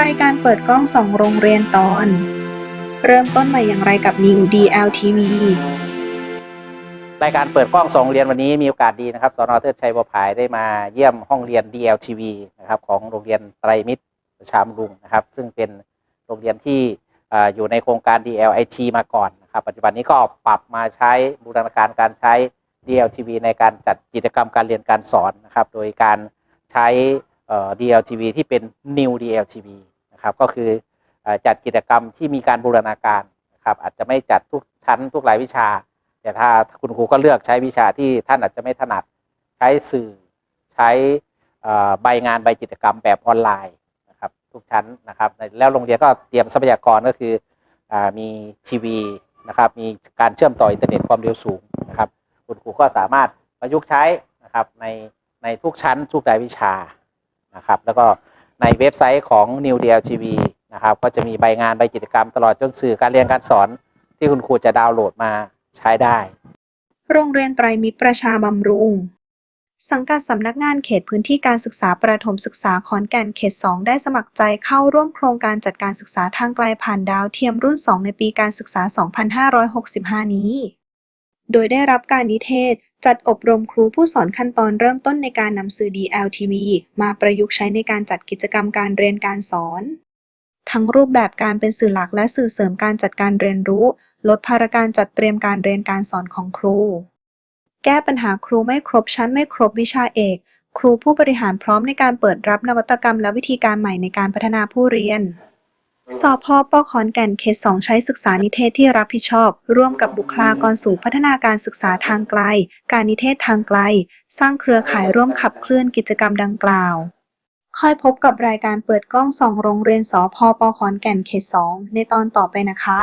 รายการเปิดกล้องสองโรงเรียนตอน เริ่มต้นใหม่อย่างไรกับ New DLTV รายการเปิดกล้องสองเรียนวันนี้มีโอกาสดีนะครับสนเทิดชัยบัวผายได้มาเยี่ยมห้องเรียน DLTV นะครับของโรงเรียนไตรมิตรชามรุงนะครับ ซึ่งเป็นโรงเรียนที่ออยู่ในโครงการ DLIT มาก่อนนะครับ ปัจจุบันนี้ก็ปรับมาใช้บูรณาการการใช้ DLTV ในการจัดกิจกรรมการเรียนการสอนนะครับ โดยการใช้ DLTV ที่เป็น New DLTV นะครับก็คืออจัดกิจกรรมที่มีการบูรณาการนะครับอาจจะไม่จัดทุกชั้นทุกรายวิชา แต่ถ้าคุณครูก็เลือกใช้วิชาที่ท่านอาจจะไม่ถนัดใช้สื่อใช้ใบงานใบกิจกรรมแบบออนไลน์นะครับทุกชั้นนะครับแล้วโรงเรียนก็เตรียมทรัพยากรก็คืออมีทีวีนะครับมีการเชื่อมต่ออินเทอร์เน็ตความเร็วสูงนะครับคุณครูก็สามารถประยุกต์ใช้นะครับในในทุกชั้นทุกรายวิชา นะครับ แล้วก็ในเว็บไซต์ของ New DLTV นะครับ ก็จะมีใบงานใบกิจกรรมตลอดจนสื่อการเรียนการสอนที่คุณครูจะดาวน์โหลดมาใช้ได้ โรงเรียนไตรมิตรประชาบำรุง สังกัดสำนักงานเขตพื้นที่การศึกษาประถมศึกษาขอนแก่นเขต 2 ได้สมัครใจเข้าร่วมโครงการจัดการศึกษาทางไกลผ่านดาวเทียมรุ่น 2 ในปีการศึกษา 2565 นี้ โดยได้รับการนิเทศ จัดอบรมครูผู้สอนขั้นตอนเริ่มต้นในการนำสื่อ DLTV มาประยุกต์ใช้ในการจัดกิจกรรมการเรียนการสอน ทั้งรูปแบบการเป็นสื่อหลักและสื่อเสริมการจัดการเรียนรู้ ลดภาระการจัดเตรียมการเรียนการสอนของครู แก้ปัญหาครูไม่ครบชั้นไม่ครบวิชาเอก ครูผู้บริหารพร้อมในการเปิดรับนวัตกรรมและวิธีการใหม่ในการพัฒนาผู้เรียน สพปขอนแก่นเขต2ใช้ศึกษานิเทศที่รับผิดชอบ ร่วมกับบุคลากรสู่พัฒนาการศึกษาทางไกล การนิเทศทางไกล สร้างเครือข่ายร่วมขับเคลื่อนกิจกรรมดังกล่าว ค่อยพบกับรายการเปิดกล้องสองโรงเรียนสพปขอนแก่นเขต2ในตอนต่อไปนะคะ